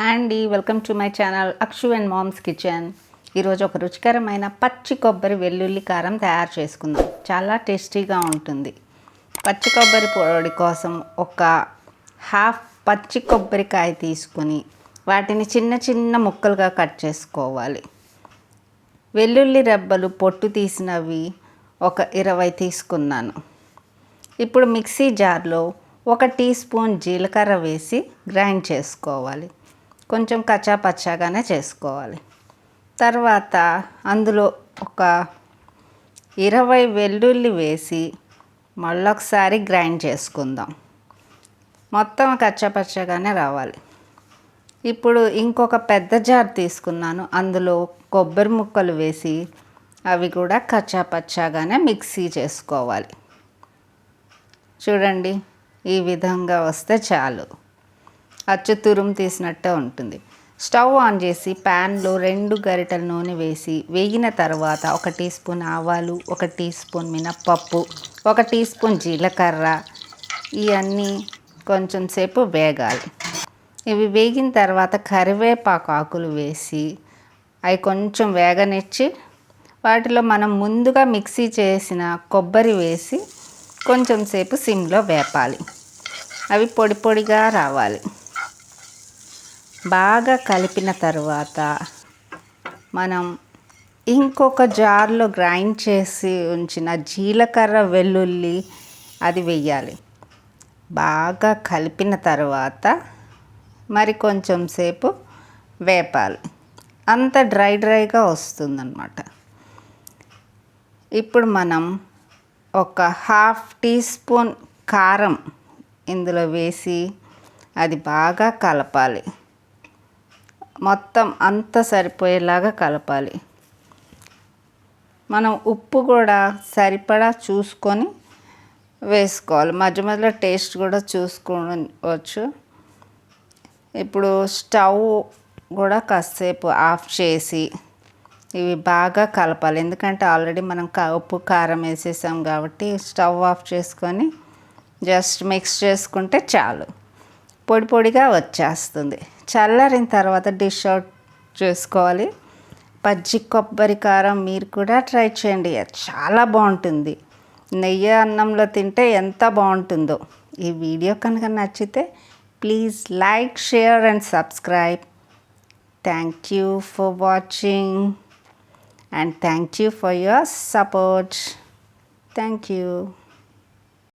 Handy welcome to my channel Akshu and moms kitchen. ఈరోజు ఒక రుచికరమైన పచ్చి కొబ్బరి వెల్లుల్లి కారం తయారు చేసుకుందాం. చాలా టేస్టీగా ఉంటుంది. పచ్చి కొబ్బరి పొడి కోసం ఒక హాఫ్ పచ్చి కొబ్బరికాయ తీసుకుని వాటిని చిన్న చిన్న ముక్కలుగా కట్ చేసుకోవాలి. వెల్లుల్లి రెబ్బలు పొట్టు తీసినవి ఒక ఇరవై తీసుకున్నాను. ఇప్పుడు మిక్సీ జార్లో ఒక టీ స్పూన్ జీలకర్ర వేసి గ్రైండ్ చేసుకోవాలి. కొంచెం కచ్చాపచ్చాగానే చేసుకోవాలి. తర్వాత అందులో ఒక ఇరవై వెల్లుల్లి వేసి మళ్ళొకసారి గ్రైండ్ చేసుకుందాం. మొత్తం కచ్చపచ్చగానే రావాలి. ఇప్పుడు ఇంకొక పెద్ద జార్ తీసుకున్నాను. అందులో కొబ్బరి ముక్కలు వేసి అవి కూడా కచ్చాపచ్చాగానే మిక్సీ చేసుకోవాలి. చూడండి ఈ విధంగా వస్తే చాలు. అచ్చు తురుము తీసినట్టే ఉంటుంది. స్టవ్ ఆన్ చేసి ప్యాన్లో రెండు గరిటెల నూనె వేసి వేగిన తర్వాత ఒక టీ స్పూన్ ఆవాలు ఒక టీ స్పూన్ మినప్పప్పు ఒక టీ స్పూన్ జీలకర్ర ఇవన్నీ కొంచెం సేపు వేగాలి. ఇవి వేగిన తర్వాత కరివేపాకు ఆకులు వేసి అవి కొంచెం వేగనిచ్చి వాటిలో మనం ముందుగా మిక్సీ చేసిన కొబ్బరి వేసి కొంచెం సేపు సిమ్లో వేపాలి. అవి పొడి పొడిగా రావాలి. బాగా కలిపిన తర్వాత మనం ఇంకొక జార్లో గ్రైండ్ చేసి ఉంచిన జీలకర్ర వెల్లుల్లి అది వెయ్యాలి. బాగా కలిపిన తర్వాత మరి కొంచెం సేపు వేపాలి. అంత డ్రై డ్రైగా వస్తుందన్నమాట. ఇప్పుడు మనం ఒక హాఫ్ టీ స్పూన్ కారం ఇందులో వేసి అది బాగా కలపాలి. మొత్తం అంత సరిపోయేలాగా కలపాలి. మనం ఉప్పు కూడా సరిపడా చూసుకొని వేసుకోవాలి. మధ్య మధ్యలో టేస్ట్ కూడా చూసుకోవచ్చు. ఇప్పుడు స్టవ్ కూడా కాసేపు ఆఫ్ చేసి ఇవి బాగా కలపాలి. ఎందుకంటే ఆల్రెడీ మనం ఉప్పు కారం వేసేసాం కాబట్టి స్టవ్ ఆఫ్ చేసుకొని జస్ట్ మిక్స్ చేసుకుంటే చాలు. పొడి పొడిగా వచ్చేస్తుంది. చల్లారిన తర్వాత డిష్ అవుట్ చేసుకోవాలి. పచ్చి కొబ్బరి కారం మీరు కూడా ట్రై చేయండి. చాలా బాగుంటుంది. నెయ్యి అన్నంలో తింటే ఎంత బాగుంటుందో. ఈ వీడియో కనుక నచ్చితే please like share and subscribe thank you for watching and thank you for your support thank you